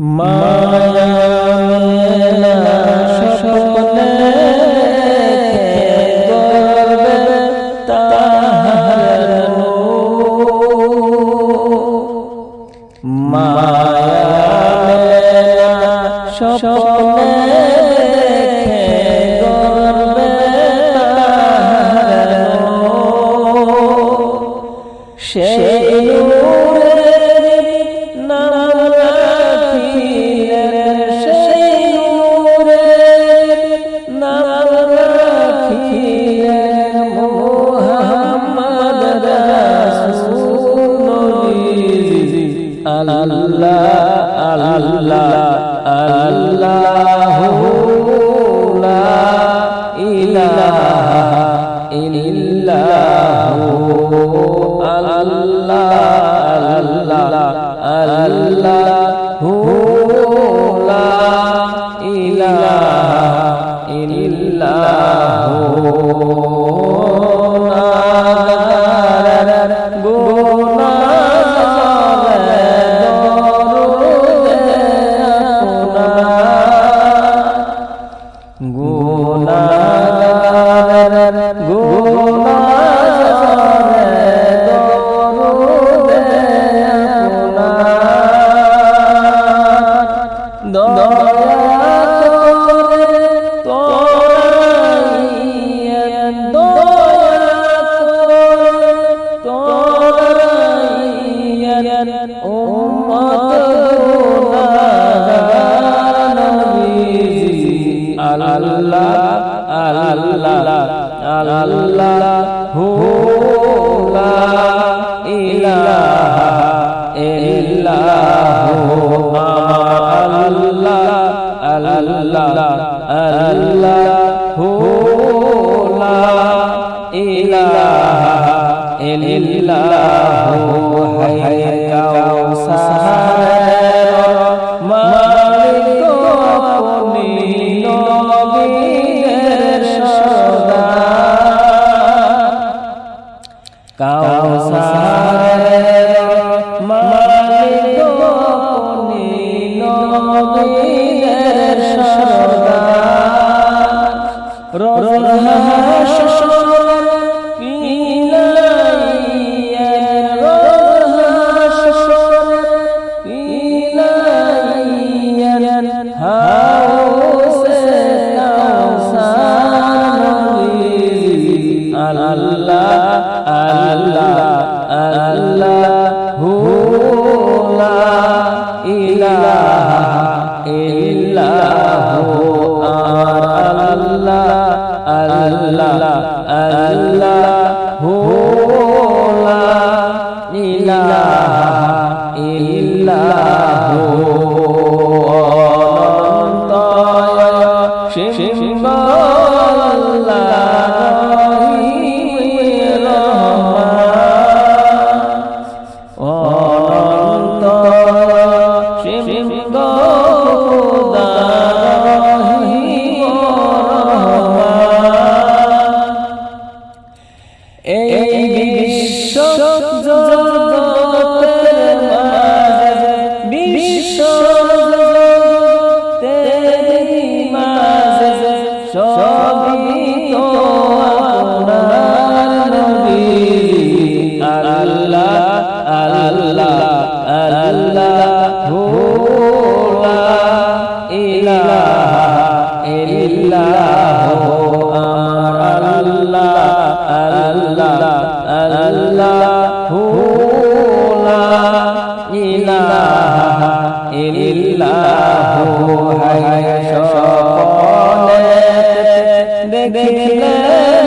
माया লা ইলাহা ইল্লাল্লাহ। গুনা আল্লাহ আল্লাহ হু লা ইলাহা ইল্লাহু আল্লাহ আল্লাহ আল্লাহ হু লা ইলাহা ইল্লাহু ইল্লাহ ইল্লাহু আর আল্লাহ আল্লাহ আল্লাহ হু এই বিশ্ব bekle